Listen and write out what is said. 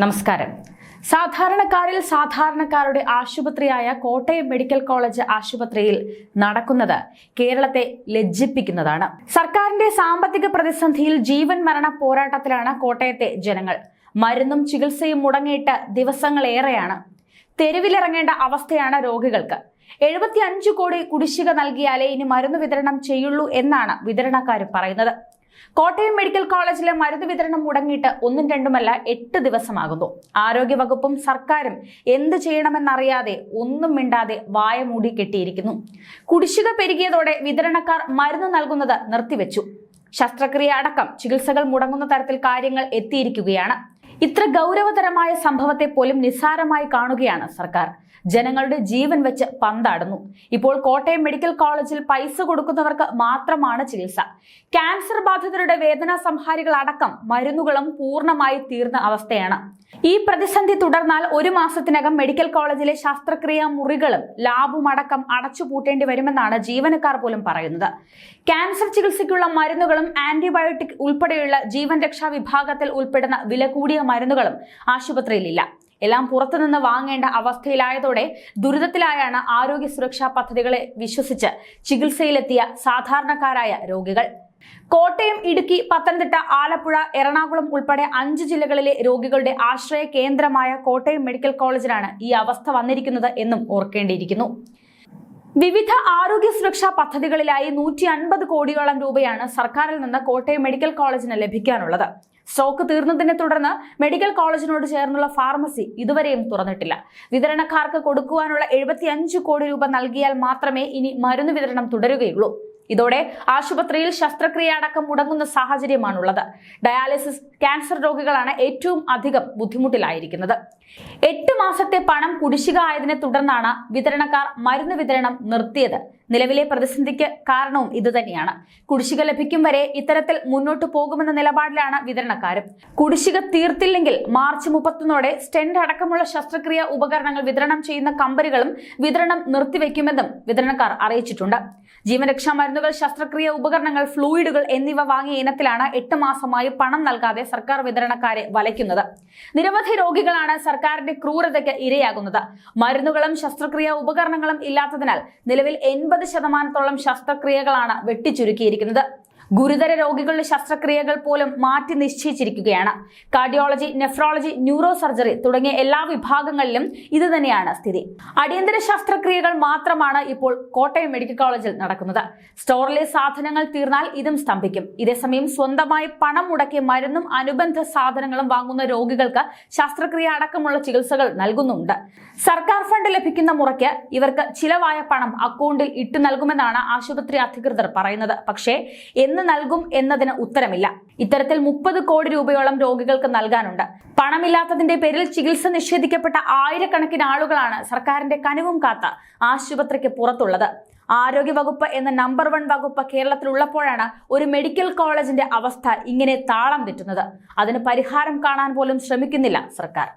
നമസ്കാരം. സാധാരണക്കാരിൽ സാധാരണക്കാരുടെ ആശുപത്രിയായ കോട്ടയം മെഡിക്കൽ കോളേജ് ആശുപത്രിയിൽ നടക്കുന്നത് കേരളത്തെ ലജ്ജിപ്പിക്കുന്നതാണ്. സർക്കാരിന്റെ സാമ്പത്തിക പ്രതിസന്ധിയിൽ ജീവൻ മരണ പോരാട്ടത്തിലാണ് കോട്ടയത്തെ ജനങ്ങൾ. മരുന്നും ചികിത്സയും മുടങ്ങിയിട്ട് ദിവസങ്ങളേറെയാണ്. തെരുവിലിറങ്ങേണ്ട അവസ്ഥയാണ് രോഗികൾക്ക്. എഴുപത്തി അഞ്ച് കോടി കുടിശ്ശിക നൽകിയാലേ ഇനി മരുന്ന് വിതരണം ചെയ്യുള്ളൂ എന്നാണ് വിതരണക്കാർ പറയുന്നത്. കോട്ടയം മെഡിക്കൽ കോളേജിലെ മരുന്ന് വിതരണം മുടങ്ങിയിട്ട് ഒന്നും രണ്ടുമല്ല എട്ട് ദിവസമാകുന്നു. ആരോഗ്യവകുപ്പും സർക്കാരും എന്ത് ചെയ്യണമെന്നറിയാതെ ഒന്നും മിണ്ടാതെ വായ മൂടി കെട്ടിയിരിക്കുന്നു. കുടിശ്ശിക പെരുകിയതോടെ വിതരണക്കാർ മരുന്ന് നൽകുന്നത് നിർത്തിവെച്ചു. ശസ്ത്രക്രിയ അടക്കം ചികിത്സകൾ മുടങ്ങുന്ന തരത്തിൽ കാര്യങ്ങൾ എത്തിയിരിക്കുകയാണ്. ഇത്ര ഗൗരവതരമായ സംഭവത്തെ പോലും നിസ്സാരമായി കാണുകയാണ് സർക്കാർ. ജനങ്ങളുടെ ജീവൻ വെച്ച് പന്താടുന്നു. ഇപ്പോൾ കോട്ടയം മെഡിക്കൽ കോളേജിൽ പൈസ കൊടുക്കുന്നവർക്ക് മാത്രമാണ് ചികിത്സ. ക്യാൻസർ ബാധിതരുടെ വേദനാ സംഹാരികൾ അടക്കം മരുന്നുകളും പൂർണമായി തീർന്ന അവസ്ഥയാണ്. ഈ പ്രതിസന്ധി തുടർന്നാൽ ഒരു മാസത്തിനകം മെഡിക്കൽ കോളേജിലെ ശസ്ത്രക്രിയാ മുറികളും ലാബും അടക്കം അടച്ചുപൂട്ടേണ്ടി വരുമെന്നാണ് ജീവനക്കാർ പോലും പറയുന്നത്. ക്യാൻസർ ചികിത്സയ്ക്കുള്ള മരുന്നുകളും ആന്റിബയോട്ടിക് ഉൾപ്പെടെയുള്ള ജീവൻ രക്ഷാ വിഭാഗത്തിൽ ഉൾപ്പെടുന്ന വില കൂടിയ മരുന്നുകളും ആശുപത്രിയിലില്ല. എല്ലാം പുറത്തുനിന്ന് വാങ്ങേണ്ട അവസ്ഥയിലായതോടെ ദുരിതത്തിലായാണ് ആരോഗ്യ സുരക്ഷാ പദ്ധതികളെ വിശ്വസിച്ച് ചികിത്സയിലെത്തിയ സാധാരണക്കാരായ രോഗികൾ. കോട്ടയം ഇടുക്കി പത്തനംതിട്ട ആലപ്പുഴ എറണാകുളം ഉൾപ്പെടെ അഞ്ച് ജില്ലകളിലെ രോഗികളുടെ ആശ്രയ കേന്ദ്രമായ കോട്ടയം മെഡിക്കൽ കോളേജിലാണ് ഈ അവസ്ഥ വന്നിരിക്കുന്നത് എന്നും ഓർക്കേണ്ടിയിരിക്കുന്നു. വിവിധ ആരോഗ്യ സുരക്ഷാ പദ്ധതികളിലായി നൂറ്റി അൻപത് കോടിയോളം രൂപയാണ് സർക്കാരിൽ നിന്ന് കോട്ടയം മെഡിക്കൽ കോളേജിന് ലഭിക്കാനുള്ളത്. സ്റ്റോക്ക് തീർന്നതിനെ തുടർന്ന് മെഡിക്കൽ കോളേജിനോട് ചേർന്നുള്ള ഫാർമസി ഇതുവരെയും തുറന്നിട്ടില്ല. വിതരണക്കാർക്ക് കൊടുക്കുവാനുള്ള എഴുപത്തി കോടി രൂപ നൽകിയാൽ മാത്രമേ ഇനി മരുന്ന് വിതരണം തുടരുകയുള്ളൂ. ഇതോടെ ആശുപത്രിയിൽ ശസ്ത്രക്രിയ അടക്കം മുടങ്ങുന്ന സാഹചര്യമാണുള്ളത്. ഡയാലിസിസ് ക്യാൻസർ രോഗികളാണ് ഏറ്റവും അധികം ബുദ്ധിമുട്ടിലായിരിക്കുന്നത്. എട്ട് മാസത്തെ പണം കുടിശ്ശിക ആയതിനെ തുടർന്നാണ് വിതരണക്കാർ മരുന്ന് വിതരണം നിർത്തിയത്. നിലവിലെ പ്രതിസന്ധിക്ക് കാരണവും ഇതുതന്നെയാണ്. കുടിശ്ശിക ലഭിക്കും വരെ ഇത്തരത്തിൽ മുന്നോട്ട് പോകുമെന്ന നിലപാടിലാണ് വിതരണക്കാരും. കുടിശ്ശിക തീർത്തില്ലെങ്കിൽ മാർച്ച് മുപ്പത്തൊന്നോടെ സ്റ്റെൻഡ് അടക്കമുള്ള ശസ്ത്രക്രിയ ഉപകരണങ്ങൾ വിതരണം ചെയ്യുന്ന കമ്പനികളും വിതരണം നിർത്തിവെക്കുമെന്നും വിതരണക്കാർ അറിയിച്ചിട്ടുണ്ട്. ജീവരക്ഷാ മരുന്നുകൾ ശസ്ത്രക്രിയ ഉപകരണങ്ങൾ ഫ്ലൂയിഡുകൾ എന്നിവ വാങ്ങിയ ഇനത്തിലാണ് എട്ട് മാസമായി പണം നൽകാതെ സർക്കാർ വിതരണക്കാരെ വലയ്ക്കുന്നത്. നിരവധി രോഗികളാണ് സർക്കാരിന്റെ ക്രൂരതയ്ക്ക് ഇരയാകുന്നത്. മരുന്നുകളും ശസ്ത്രക്രിയ ഉപകരണങ്ങളും ഇല്ലാത്തതിനാൽ നിലവിൽ എൺപത് ശതമാനത്തോളം ശസ്ത്രക്രിയകളാണ് വെട്ടിച്ചുരുക്കിയിരിക്കുന്നത്. ഗുരുതര രോഗികളുടെ ശസ്ത്രക്രിയകൾ പോലും മാറ്റി നിശ്ചയിച്ചിരിക്കുകയാണ്. കാർഡിയോളജി നെഫ്രോളജി ന്യൂറോ സർജറി തുടങ്ങിയ എല്ലാ വിഭാഗങ്ങളിലും ഇത് തന്നെയാണ് സ്ഥിതി. അടിയന്തര ശസ്ത്രക്രിയകൾ മാത്രമാണ് ഇപ്പോൾ കോട്ടയം മെഡിക്കൽ കോളേജിൽ നടക്കുന്നത്. സ്റ്റോറിലെ സാധനങ്ങൾ തീർന്നാൽ ഇതും സ്തംഭിക്കും. ഇതേസമയം സ്വന്തമായി പണം മുടക്കി മരുന്നും അനുബന്ധ സാധനങ്ങളും വാങ്ങുന്ന രോഗികൾക്ക് ശസ്ത്രക്രിയ അടക്കമുള്ള ചികിത്സകൾ നൽകുന്നുണ്ട് സർക്കാർ ഫണ്ട് ലഭിക്കുന്ന മുറയ്ക്ക് ഇവർക്ക് ചിലവായ പണം അക്കൗണ്ടിൽ ഇട്ടു നൽകുമെന്നാണ് ആശുപത്രി അധികൃതർ പറയുന്നത്. പക്ഷേ എന്ന് നൽകും എന്നതിന് ഉത്തരമില്ല. ഇത്തരത്തിൽ മുപ്പത് കോടി രൂപയോളം രോഗികൾക്ക് നൽകാനുണ്ട്. പണമില്ലാത്തതിന്റെ പേരിൽ ചികിത്സ നിഷേധിക്കപ്പെട്ട ആയിരക്കണക്കിന് ആളുകളാണ് സർക്കാരിന്റെ കനിവും കാത്ത ആശുപത്രിക്ക് പുറത്തുള്ളത്. ആരോഗ്യ വകുപ്പ് എന്ന നമ്പർ വൺ വകുപ്പ് കേരളത്തിലുള്ളപ്പോഴാണ് ഒരു മെഡിക്കൽ കോളേജിന്റെ അവസ്ഥ ഇങ്ങനെ താളം തെറ്റുന്നത്. അതിന് പരിഹാരം കാണാൻ പോലും ശ്രമിക്കുന്നില്ല സർക്കാർ.